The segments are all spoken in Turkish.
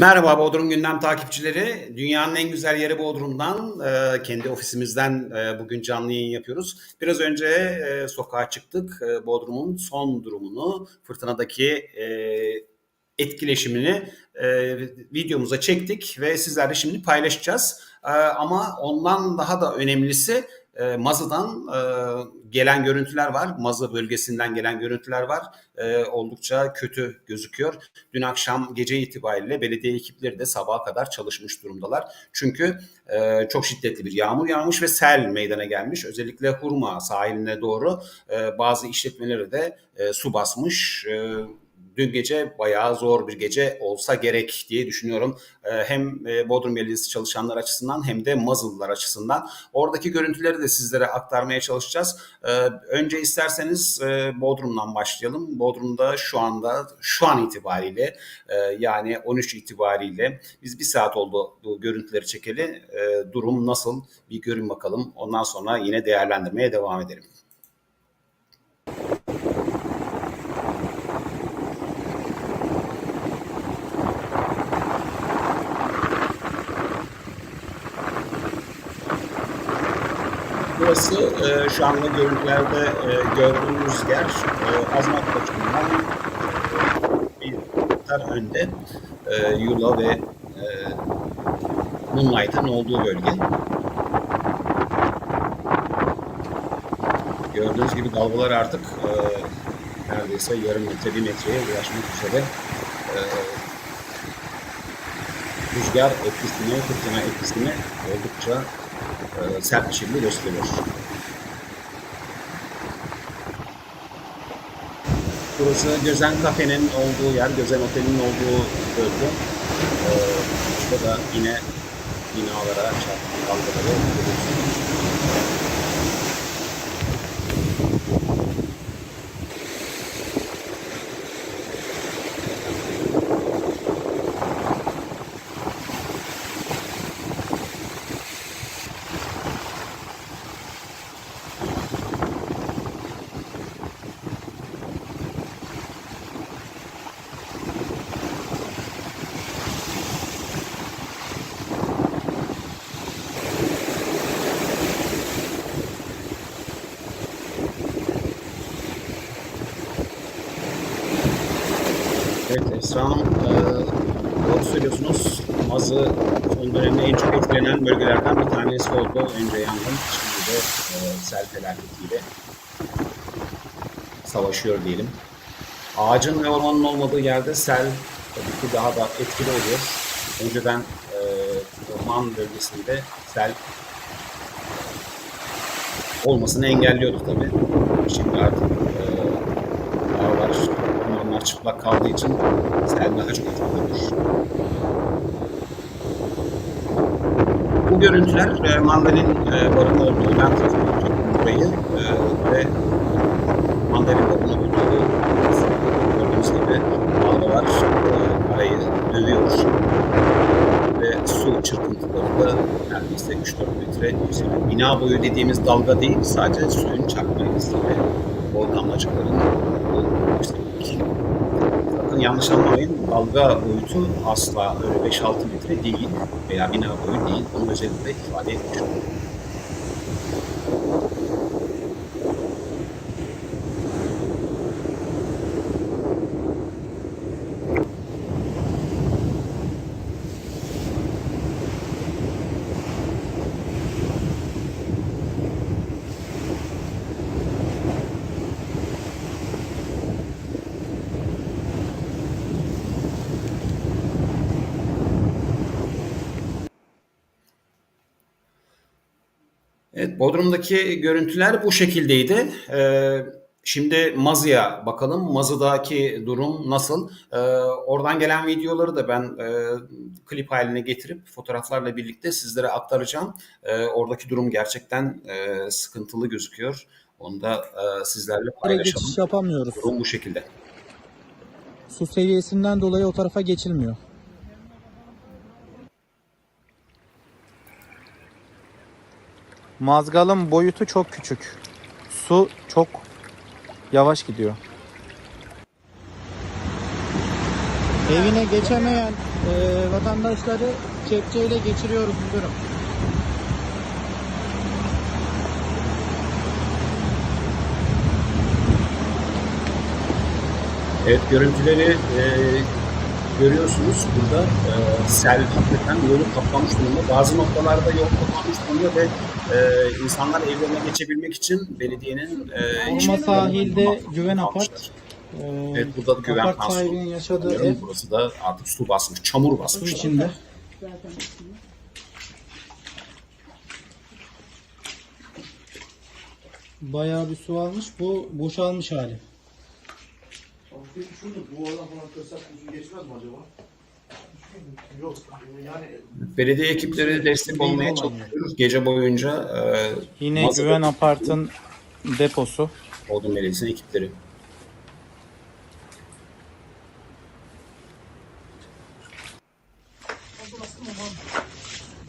Merhaba Bodrum Gündem takipçileri. Dünyanın en güzel yeri Bodrum'dan, e, kendi ofisimizden e, bugün canlı yayın yapıyoruz. Biraz önce e, sokağa çıktık. Bodrum'un son durumunu, fırtınadaki etkileşimini videomuza çektik ve sizlerle şimdi paylaşacağız. Ama ondan daha da önemlisi e, Mazı'dan e, gelen görüntüler var. Mazı bölgesinden gelen görüntüler var. E, oldukça kötü gözüküyor. Dün akşam gece itibariyle belediye ekipleri de sabaha kadar çalışmış durumdalar. Çünkü e, çok şiddetli bir yağmur yağmış ve sel meydana gelmiş. Özellikle Hurma sahiline doğru e, bazı işletmeleri de e, su basmış. E, dün gece bayağı zor bir gece olsa gerek diye düşünüyorum. Ee, hem e, Bodrum Belediyesi çalışanlar açısından hem de Mazıllılar açısından. Oradaki görüntüleri de sizlere aktarmaya çalışacağız. Ee, önce isterseniz e, Bodrum'dan başlayalım. Bodrum'da şu anda şu an itibariyle e, yani 13 itibariyle biz bir saat oldu bu görüntüleri çekeli. Durum nasıl bir görün bakalım. Ondan sonra yine değerlendirmeye devam edelim. Burası e, şu anda görüntülerde e, gördüğünüz yer e, Azmak Koçu'ndan bir miktar önde e, Yula ve e, Moonlight'ın olduğu bölge. Gördüğünüz gibi dalgalar artık e, neredeyse yarım metre, bir metreye ulaşmak üzere. E, rüzgar etkisini, fırtına etkisini oldukça e, sert bir gösteriyor. Burası Gözen Kafe'nin olduğu yer, Gözen Otel'in olduğu bölge. Ee, burada da yine binalara çarpılan dalgaları görüyorsunuz. Evet Esra Hanım, e, doğru söylüyorsunuz. Mazı son dönemde en çok etkilenen bölgelerden bir tanesi oldu. Önce yangın, şimdi de e, sel felaketiyle savaşıyor diyelim. Ağacın ve ormanın olmadığı yerde sel tabii ki daha da etkili oluyor. Önceden e, orman bölgesinde sel olmasını engelliyordu tabii. Şimdi artık ormanlar çıplak kaldığı için sel daha çok etkili olur. Bu görüntüler e, mandalin e, barın olduğu, tuttum burayı e, ve mandalin barın olduğu gördüğünüz gibi dalgalar e, arayı dövüyor ve su çırpıntıları da neredeyse 3-4 metre yükseliyor. Bina boyu dediğimiz dalga değil, sadece suyun çarpma etkisi ve o damlacıkların bu yanlış anlamayın, dalga boyutu asla öyle 5-6 metre değil veya bina boyu değil. Bunu özellikle ifade etmiş Bodrum'daki görüntüler bu şekildeydi. Ee, şimdi Mazı'ya bakalım. Mazı'daki durum nasıl? Ee, oradan gelen videoları da ben e, klip haline getirip fotoğraflarla birlikte sizlere aktaracağım. Ee, oradaki durum gerçekten e, sıkıntılı gözüküyor. Onu da e, sizlerle paylaşalım. geçiş yapamıyoruz. Durum bu şekilde. Su seviyesinden dolayı o tarafa geçilmiyor. Mazgalın boyutu çok küçük. Su çok yavaş gidiyor. Evine geçemeyen e, vatandaşları kepçeyle geçiriyoruz müdürüm. Evet görüntüleri e, görüyorsunuz burada e, sel hakikaten yolu kaplamış durumda. Bazı noktalarda yol kapanmış durumda ve e, insanlar evlerine geçebilmek için belediyenin e, işletmeleri sahilde güven apart. E, Evet burada da güven apart sahibinin yaşadığı ev Burası da artık su basmış, çamur su basmış. içinde. Bayağı bir su almış. Bu boşalmış hali. Peki şurada bu falan kırsak uzun geçmez mi acaba? Yok yani Belediye ekipleri destek olmaya çalışıyoruz. Gece boyunca e, Yine Mazada- Güven Apart'ın deposu. Bodrum Belediyesi'nin ekipleri.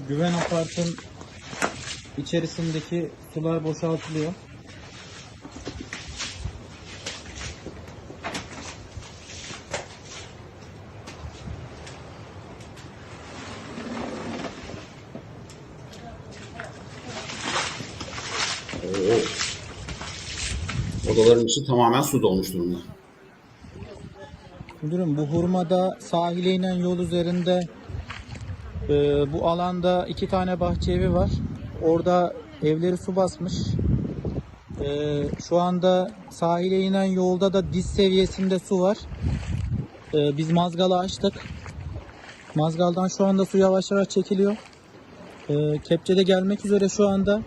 Güven Apart'ın içerisindeki sular boşaltılıyor. Odaların içi tamamen su dolmuş durumda. Müdürüm bu hurmada sahile inen yol üzerinde e, bu alanda iki tane bahçe evi var. Orada evleri su basmış. E, şu anda sahile inen yolda da diz seviyesinde su var. E, biz mazgalı açtık. Mazgaldan şu anda su yavaş yavaş çekiliyor. E, kepçe de gelmek üzere şu anda.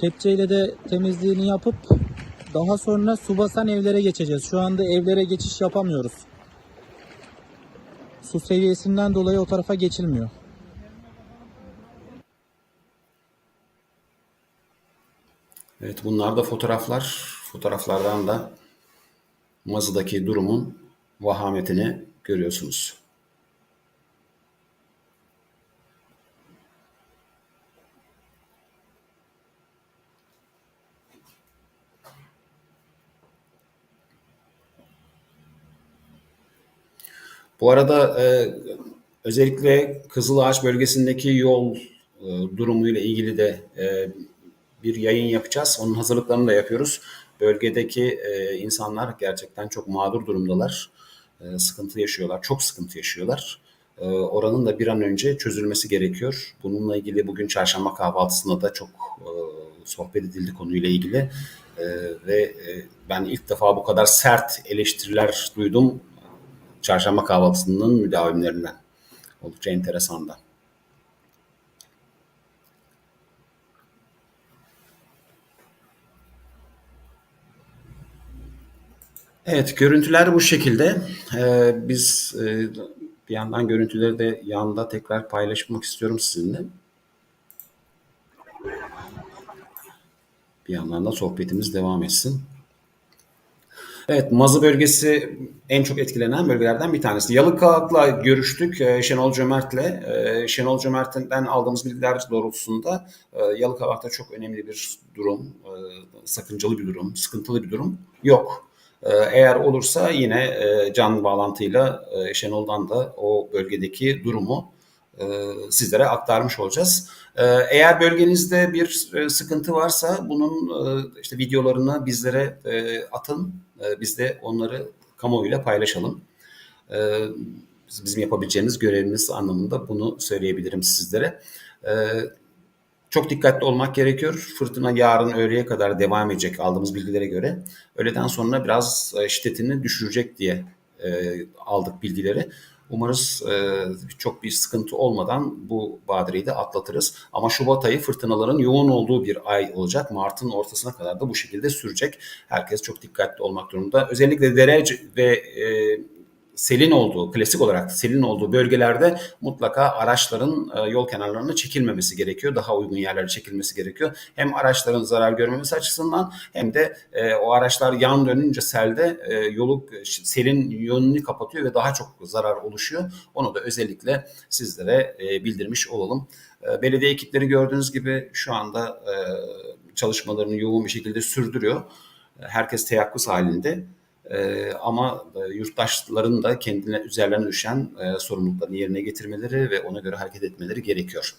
Kepçeyle de temizliğini yapıp daha sonra su basan evlere geçeceğiz. Şu anda evlere geçiş yapamıyoruz. Su seviyesinden dolayı o tarafa geçilmiyor. Evet bunlar da fotoğraflar. Fotoğraflardan da Mazı'daki durumun vahametini görüyorsunuz. Bu arada e, özellikle Kızılağaç bölgesindeki yol e, durumuyla ilgili de e, bir yayın yapacağız. Onun hazırlıklarını da yapıyoruz. Bölgedeki e, insanlar gerçekten çok mağdur durumdalar. E, sıkıntı yaşıyorlar, çok sıkıntı yaşıyorlar. E, oranın da bir an önce çözülmesi gerekiyor. Bununla ilgili bugün çarşamba kahvaltısında da çok e, sohbet edildi konuyla ilgili. E, ve e, ben ilk defa bu kadar sert eleştiriler duydum çarşamba kahvaltısının müdavimlerinden. Oldukça enteresan da. Evet, görüntüler bu şekilde. Ee, biz e, bir yandan görüntüleri de yanında tekrar paylaşmak istiyorum sizinle. Bir yandan da sohbetimiz devam etsin. Evet, Mazı bölgesi en çok etkilenen bölgelerden bir tanesi. Yalıkavak'la görüştük e, Şenol Cömert'le. E, Şenol Cömert'ten aldığımız bilgiler doğrultusunda e, Yalıkavak'ta çok önemli bir durum, sakıncalı bir durum, sıkıntılı bir durum yok. Eğer olursa yine canlı bağlantıyla Şenol'dan da o bölgedeki durumu e, sizlere aktarmış olacağız. E, Eğer bölgenizde bir e, sıkıntı varsa bunun e, işte videolarını bizlere e, atın. E, Biz de onları kamuoyuyla paylaşalım. E, Bizim yapabileceğimiz görevimiz anlamında bunu söyleyebilirim sizlere. E, Çok dikkatli olmak gerekiyor. Fırtına yarın öğleye kadar devam edecek aldığımız bilgilere göre. Öğleden sonra biraz e, şiddetini düşürecek diye e, aldık bilgileri. Umarız e, çok bir sıkıntı olmadan bu badireyi de atlatırız. Ama Şubat ayı fırtınaların yoğun olduğu bir ay olacak. Mart'ın ortasına kadar da bu şekilde sürecek. Herkes çok dikkatli olmak durumunda. Özellikle dere ve e, selin olduğu, klasik olarak selin olduğu bölgelerde mutlaka araçların e, yol kenarlarına çekilmemesi gerekiyor. Daha uygun yerlere çekilmesi gerekiyor. Hem araçların zarar görmemesi açısından hem de e, o araçlar yan dönünce selde e, yolu selin yönünü kapatıyor ve daha çok zarar oluşuyor. Onu da özellikle sizlere bildirmiş olalım. Belediye ekipleri gördüğünüz gibi şu anda çalışmalarını yoğun bir şekilde sürdürüyor. Herkes teyakkuz halinde. E, ama e, yurttaşların da kendine üzerlerine düşen e, sorumluluklarını yerine getirmeleri ve ona göre hareket etmeleri gerekiyor.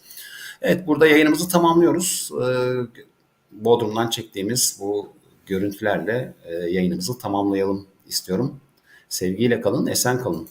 Evet burada yayınımızı tamamlıyoruz. E, Bodrum'dan çektiğimiz bu görüntülerle e, yayınımızı tamamlayalım istiyorum. Sevgiyle kalın, esen kalın.